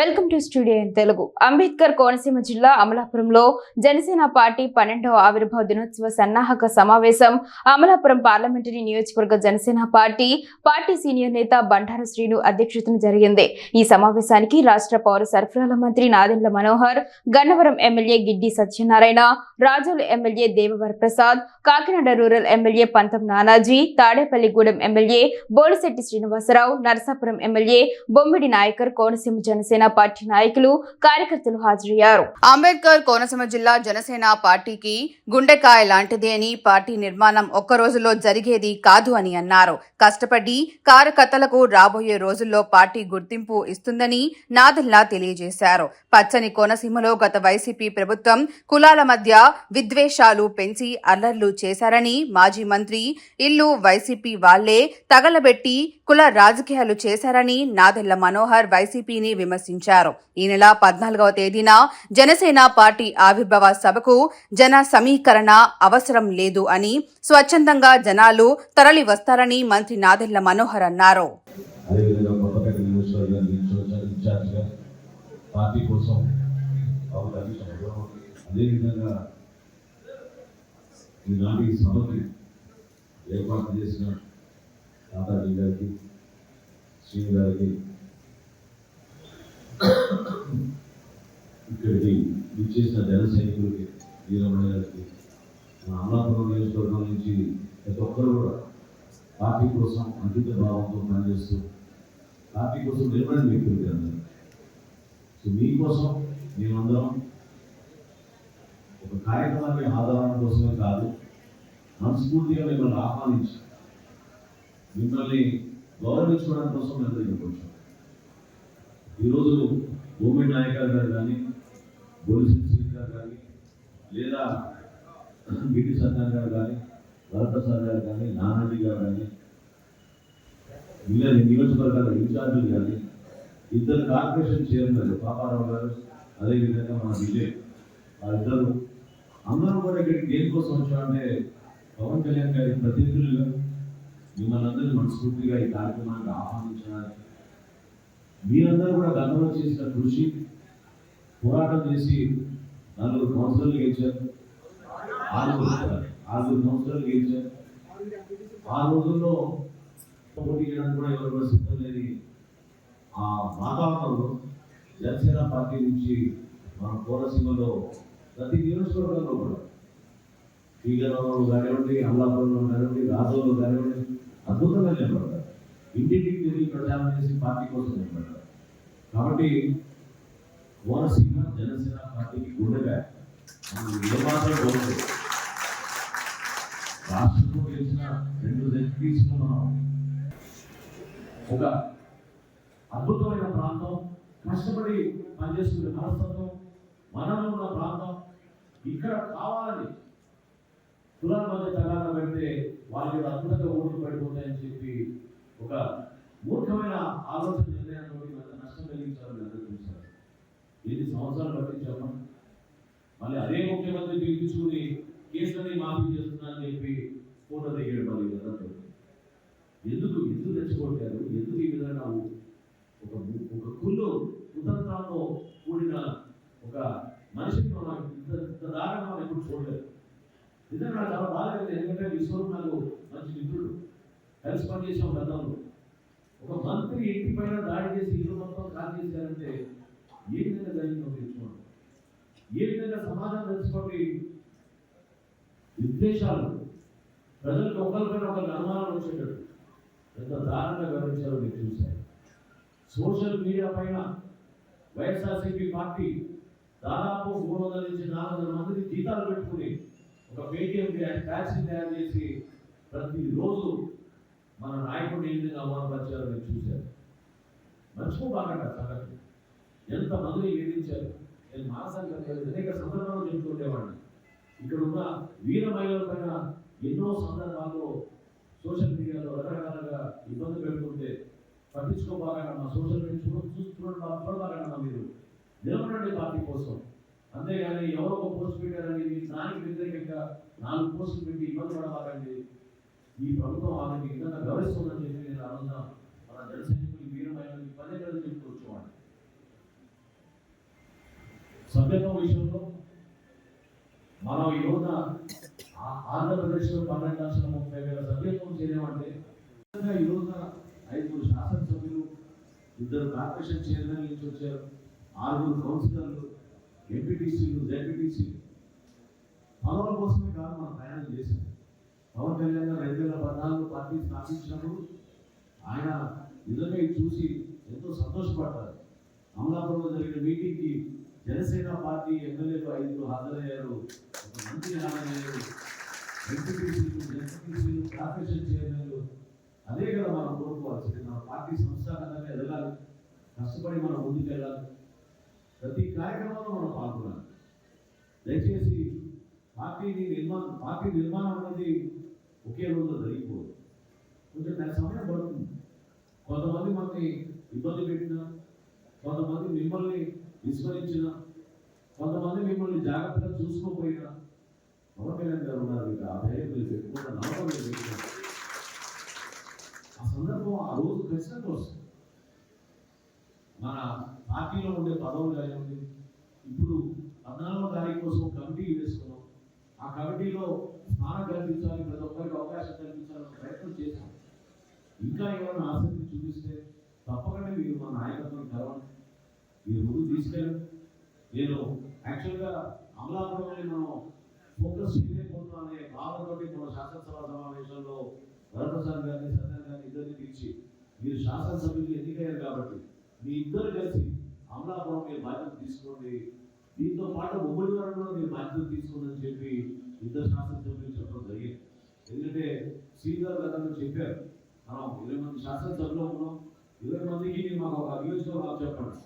Welcome to studio in Telugu. Ambedkar Konaseema జిల్లా అమలాపురంలో Janasena party పన్నెండవ ఆవిర్భావ దినోత్సవ సన్నాహక సమావేశం. అమలాపురం పార్లమెంటరీ నియోజకవర్గ జనసేన పార్టీ పార్టీ సీనియర్ నేత బండారు శ్రీను అధ్యక్షతన జరిగింది. ఈ సమావేశానికి రాష్ట్ర పౌర సరఫరాల మంత్రి Nadendla Manohar Gannavaram MLA Giddi Satyanarayana Razole MLA Devavara Prasad Kakinada rural MLA Pantham Nanaji Tadepalligudem MLA Bolisetti Srinivasarao Narasapuram MLA Bommidi Nayakar Konaseema Janasena party నాయకులు కార్యకర్తలు హాజరయ్యారు. అంబేద్కర్ కోనసీమ జిల్లా జనసేన పార్టీకి గుండెకాయ లాంటిది అని పార్టీ నిర్మాణం ఒక్క రోజులో జరిగేది కాదు అని అన్నారు. కష్టపడి కార్యకర్తలకు రాబోయే రోజుల్లో పార్టీ గుర్తింపు ఇస్తుందని నాదెల్లా తెలియజేశారు. పచ్చని కోనసీమలో గత వైసీపీ ప్రభుత్వం కులాల మధ్య విద్వేషాలు పెంచి అల్లర్లు చేశారని మాజీ మంత్రి ఇల్లు వైసీపీ వాళ్ళే తగలబెట్టి కుల రాజకీయాలు చేశారని నాదెళ్ళ మనోహర్ వైసీపీని విమర్శించారు. ఈ నెల పద్నాలుగవ తేదీన జనసేన పార్టీ ఆవిర్భావ సభకు జన సమీకరణ అవసరం లేదు అని స్వచ్ఛందంగా జనాలు తరలి వస్తారని మంత్రి నాదెళ్ళ మనోహర్ అన్నారు. పార్టీ కోసం అదేవిధంగా ఈనాటి సభకి ఏర్పాటు చేసిన తాతాజీ గారికి శ్రీ గారికి ఇక్కడికి విచ్చేసిన జన సైనికులకి వీరమణి గారికి మన అమలాపురం నియోజకవర్గం నుంచి ప్రతి ఒక్కరు కూడా పార్టీ కోసం అంకిత భావంతో పనిచేస్తూ పార్టీ కోసం నిలబడిన వ్యక్తులు అందరూ. సో మీకోసం మేమందరం ఒక కార్యక్రమాన్ని ఆధారం కోసమే కాదు మనస్ఫూర్తిగా మిమ్మల్ని ఆహ్వానించి మిమ్మల్ని గౌరవించుకోవడం కోసం మేము ఇక్కడికి వచ్చాం గారు కానీ బొలిసిన శ్రీని గారు కానీ లేదా బిటి సర్దార్ గారు కానీ వరప్రసాద్ గారు కానీ నానాజీ గారు కానీ వీళ్ళ నియోజకవర్గాల ఇన్ఛార్జీలు కానీ ఇద్దరు కార్పొరేషన్ చైర్మన్ పాపారావు గారు అదేవిధంగా మన విజయ్ వాళ్ళిద్దరు అందరూ కూడా ఇక్కడికి దేనికోసం వచ్చారంటే పవన్ కళ్యాణ్ గారి ప్రతినిధులుగా మిమ్మల్ని అందరినీ మనస్ఫూర్తిగా ఈ కార్యక్రమానికి ఆహ్వానించడానికి. మీరందరూ కూడా గతంలో చేసిన కృషి పోరాటం చేసి నలుగురు కౌన్సిలర్లు గెలిచారు. ఆరుగురు ఆరుగురు కౌన్సిలర్లు గెలిచారు. ఆ రోజుల్లో పోటీ చేయడానికి కూడా ఎవరు కూడా సిద్ధం లేని ఆ వాతావరణంలో జనసేన పార్టీ నుంచి మన కోనసీమలో ప్రతి నియోజకవర్గంలో కూడా శ్రీగరంలో కానివ్వండి అల్లాపురంలో కానివ్వండి రాజోలో కానివ్వండి అద్భుతంగా నిలబడతారు ఇంటింటికి తిరిగి ప్రచారం చేసి పార్టీ కోసం నిలబడతారు కాబట్టి కోనసీమ జనసేన పార్టీకి గుండెగా. ఏమాత్రం రాష్ట్రంలో గెలిచిన రెండు జడ్పీస్లో మనం ఒక అద్భుతమైన ప్రాంతం కష్టపడి పనిచేసుకునే మనస్తత్వం మనలో ఉన్న ప్రాంతం ఇక్కడ కావాలని కులాల మధ్య తగాద పెడితే వాళ్ళు అద్భుతంగా ఓట్లు పడిపోతాయని చెప్పి ఒక మూర్ఖమైన ఆలోచన సంవత్సరాలు పట్టించామా? మళ్ళీ అదే ముఖ్యమంత్రి పిలిపించుకుని కేసులని మాఫీ చేస్తున్నానని చెప్పి ఫోటో దిగాడు మళ్ళీ అందరితో ఎందుకు ఎందుకు తెచ్చుకోవట్లేదు? ఎందుకు ఈ విధంగా ఒక ఒక కుళ్ళు కుతంత్రాలతో కూడిన ఒక మనిషిని మనం ఇంత ఇంత దారుణంగా మనం ఎప్పుడు చూడలేదు. నిజంగా చాలా బాధ ఎందుకంటే విశ్వరూప్ నాకు మంచి మిత్రుడు కలిసి పనిచేసాం గతంలో ఒక మంత్రి ఇంటి పైన దాడి చేసి ఇల్లు మొత్తం ఖాళీ చేశారంటే ఏ విధంగా జరిగిందో తెలుసుకోండి ఏ విధంగా సమాజం తెలుసుకోండి? విద్వేషాలు. ప్రజలకు ఒకరిపైన ఒక అనుమానాలు వచ్చేటట్టు. ఎంత దారుణంగా వివరించారో మీరు చూశారు. సోషల్ మీడియా పైన వైఎస్ఆర్సీపీ పార్టీ దాదాపు మూడు వందల నుంచి నాలుగు వందల మందికి జీతాలు పెట్టుకుని ఒక పేటీఎం ట్యాక్సీ తయారు చేసి ప్రతిరోజు మన నాయకుడు ఏ విధంగా అవమానపరిచారో మీరు చూశారు. మర్చిపోబాకండి సంగతి ఎంత మందిని వేధించారు? నేను మానసానికి అనేక సందర్భాలు చెప్తుండేవాడిని ఇక్కడ ఉన్న వీర మహిళల పైన ఎన్నో సందర్భాల్లో సోషల్ మీడియాలో రకరకాలుగా ఇబ్బంది పెడుతుంటే పట్టించుకోబాకండి సోషల్ మీడియా చూడ చూస్తున్నాడు మీరు నిలబడండి పార్టీ కోసం. అంతేగాని ఎవరో ఒక పోస్ట్ పెట్టారని దానికి వ్యతిరేకంగా నాలుగు పోస్టులు పెట్టి ఇబ్బంది పడబాకండి. ఈ ప్రభుత్వం వాళ్ళకి విధంగా గౌరవిస్తుందని చెప్పి నేను ఆ రోజున మన జనసైనికులు వీరమైన పదే పదే సభ్యత్వం విషయంలో మనం ఈ రోజున ఆంధ్రప్రదేశ్లో పన్నెండు లక్షల ముప్పై వేల సభ్యత్వం చేయమంటే నిజంగా ఈ రోజున ఐదుగురు శాసనసభ్యులు ఇద్దరు కార్పొరేషన్ చైర్మన్ నుంచి వచ్చారు ఆరుగురు కౌన్సిలర్లు ఎంపీటీసీలు జెడ్పీటీసీలు. పదవుల కోసమే కాదు మనం ప్రయాణం చేసింది. పవన్ కళ్యాణ్ గారు రెండు వేల పద్నాలుగు పార్టీ స్థాపించినప్పుడు ఆయన నిజంగా చూసి ఎంతో సంతోషపడ్డారు. అమలాపురంలో జరిగిన మీటింగ్కి జనసేన పార్టీ ఎమ్మెల్యేలు ఐదుగురు హాజరయ్యారు. ఒక మంత్రి హాజరయ్యారు ఎంపీటీసీలు జెడ్పీటీసీలు కార్పొరేషన్ చైర్మన్లు అదే కదా మనం కోరుకోవాల్సింది. మన పార్టీ సంస్థాగతంగా ఎదగాలి. కష్టపడి మనం ముందుకెళ్ళాలి. ప్రతి కార్యక్రమంలో మనం పాల్గొనాలి. దయచేసి పార్టీని నిర్మాణం పార్టీ నిర్మాణం అనేది ఒకే రోజులో జరిగిపోదు. కొంచెం దాని సమయం పడుతుంది. కొంతమంది మనకి ఇబ్బంది పెట్టిన కొంతమంది మిమ్మల్ని విస్మరించిన కొంతమంది మిమ్మల్ని జాగ్రత్తగా చూసుకోపోయినా పవన్ కళ్యాణ్ గారు ఉన్నారు మీకు ఆ ధైర్యం మీరు పెట్టుకుంటారు నమ్మకం మీరు పెట్టుకుంటారు ఆ సందర్భం ఆ రోజు ఖచ్చితంగా వస్తుంది. మన పార్టీలో ఉండే పదవులు కానివ్వండి ఇప్పుడు పద్నాలుగో తారీఖు కోసం కమిటీ వేసుకున్నాం. ఆ కమిటీలో స్థానం కల్పించాలి ప్రతి ఒక్కరికి అవకాశం కల్పించాలని ప్రయత్నం చేశాం. ఇంకా ఏమైనా ఆసక్తి చూపిస్తే తప్పకుండా మీరు మా నాయకత్వం కలవండి. మీరు ముందు తీసుకెళ్ళండి నేను యాక్చువల్గా అమలాపురంలో మనం ఫోకస్ చేయలేకపోతున్నాం అనే భావనతోటి మన శాసనసభ సమావేశంలో వరప్రసాద్ గారిని సత్యన్ గారిని ఇద్దరిని పిలిచి మీరు శాసనసభ్యులు ఎన్నికయ్యారు కాబట్టి మీ ఇద్దరు కలిసి అమలాపురం మీరు బాధ్యత తీసుకోండి. దీంతో పాటు ఉమ్మడి వరంలో మీరు బాధ్యత తీసుకోండి అని చెప్పి ఇద్దరు శాసనసభ్యులు చెప్పడం జరిగింది. ఎందుకంటే శ్రీధర్ గారు చెప్పారు మనం ఇరవై మంది శాసనసభలో ఉన్నాం. ఇరవై మందికి మాకు ఒక నియోజకవర్గం చెప్పండి.